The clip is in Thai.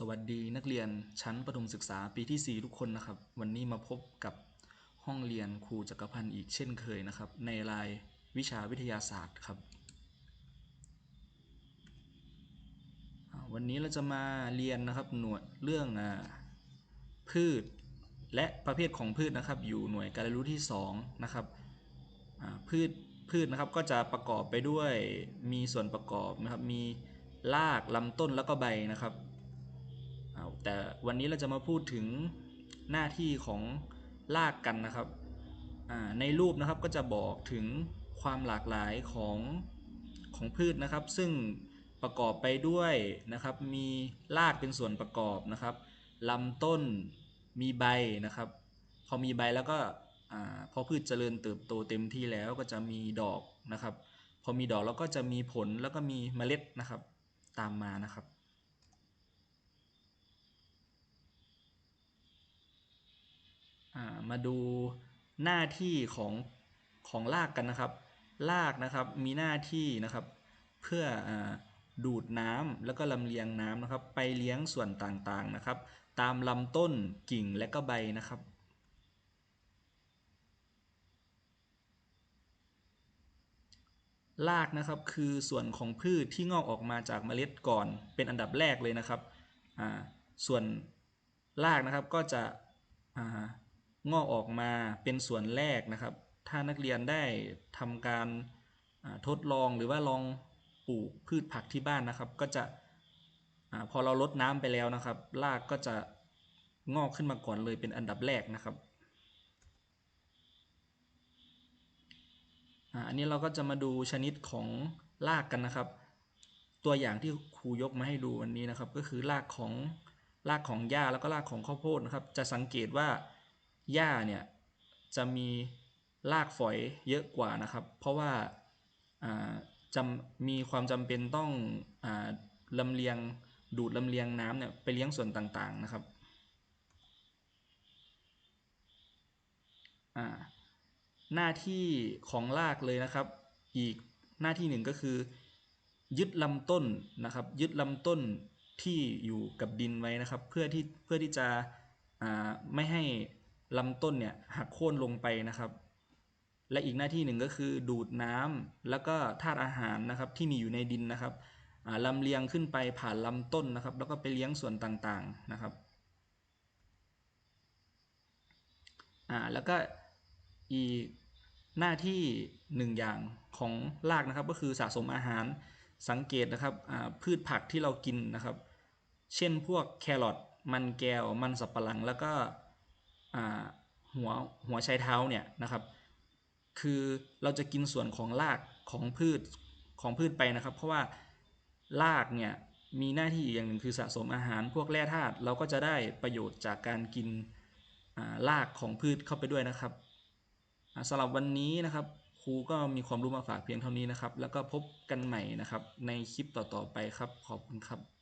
สวัสดีนักเรียนชั้นประถมศึกษาปีที่ 4 ทุกคนนะครับ วันนี้มาพบกับห้องเรียนครูจักรพันธ์อีกเช่นเคยนะครับ ในรายวิชาวิทยาศาสตร์ครับ วันนี้เราจะมาเรียนนะครับหน่วยเรื่องอพืช และประเภทของพืชนะครับ อยู่หน่วยการเรียนรู้ที่2นะครับพืชพืชนะครับก็จะประกอบไปด้วยมีส่วนประกอบนะครับมีรากลำต้นแล้วก็ใบนะครับ แต่วันนี้เราจะมาพูดถึงหน้าที่ของรากกันนะครับในรูปนะครับก็จะบอกถึงความหลากหลายของของพืชนะครับ ซึ่งประกอบไปด้วยนะครับ มีรากเป็นส่วนประกอบนะครับลำต้นมีใบนะครับ พอมีใบแล้วก็พอพืชเจริญเติบโตเต็มที่แล้วก็จะมีดอกนะครับ พอมีดอกแล้วก็จะมีผลแล้วก็มีเมล็ดนะครับตามมานะครับ อ่า มาดูหน้าที่ของของรากกันนะครับรากนะครับมีหน้าที่นะครับ เพื่ออดูดน้ำแล้วก็ลำเลียงน้ำนะครับ ไปเลี้ยงส่วนต่างๆนะครับ ตามลำต้นกิ่งและก็ใบนะครับรากนะครับคือส่วนของพืชที่งอกออกมาจากเมล็ดก่อนเป็นอันดับแรกเลยนะครับ ส่วนรากนะครับก็จะ งอกออกมาเป็นส่วนแรกนะครับ ถ้านักเรียนได้ทำการทดลองหรือว่าลองปลูกพืชผักที่บ้านนะครับ ก็จะอพอเราลดน้ำไปแล้วนะครับ รากก็จะงอกขึ้นมาก่อนเลยเป็นอันดับแรกนะครับอันนี้เราก็จะมาดูชนิดของรากกันนะครับ ตัวอย่างที่ครูยกมาให้ดูวันนี้นะครับ ก็คือรากของรากของหญ้าแล้วก็รากของข้าวโพดนะครับ จะสังเกตว่า หญ้าเนี่ยจะมีรากฝอยเยอะกว่านะครับ เพราะว่าจำมีความจำเป็นต้องอ่าลำเลียงดูดลำเลียงน้ำเนี่ยไปเลี้ยงส่วนต่างๆนะครับหน้าที่ของรากเลยนะครับ อีกหน้าที่หนึ่งก็คือ ยึดลำต้นนะครับ ยึดลำต้นที่อยู่กับดินไว้นะครับ เพื่อที่เพื่อที่จะไม่ให้ ลำต้นเนี่ยหักโค่นลงไปนะครับ และอีกหน้าที่หนึ่งก็คือดูดน้ำแล้วก็ธาตุอาหารนะครับที่มีอยู่ในดินนะครับอ่าลำเลียงขึ้นไปผ่านลำต้นนะครับ แล้วก็ไปเลี้ยงส่วนต่างๆนะครับอ่าแล้วก็อีกหน้าที่หนึ่งอย่างของรากนะครับ ก็คือสะสมอาหารสังเกตนะครับพืชผักที่เรากินนะครับ เช่นพวกแครอทมันแก้วมันสับปะหลังแล้วก็ หัวหัวไชเท้าเนี่ยนะครับ คือเราจะกินส่วนของรากของพืชของพืชไปนะครับ เพราะว่ารากเนี่ยมีหน้าที่อีกอย่างหนึ่งคือสะสมอาหารพวกแร่ธาตุเราก็จะได้ประโยชน์จากการกินรากของพืชเข้าไปด้วยนะครับสำหรับวันนี้นะครับครูก็มีความรู้มาฝากเพียงเท่านี้นะครับ แล้วก็พบกันใหม่นะครับในคลิปต่อๆไปครับขอบคุณครับ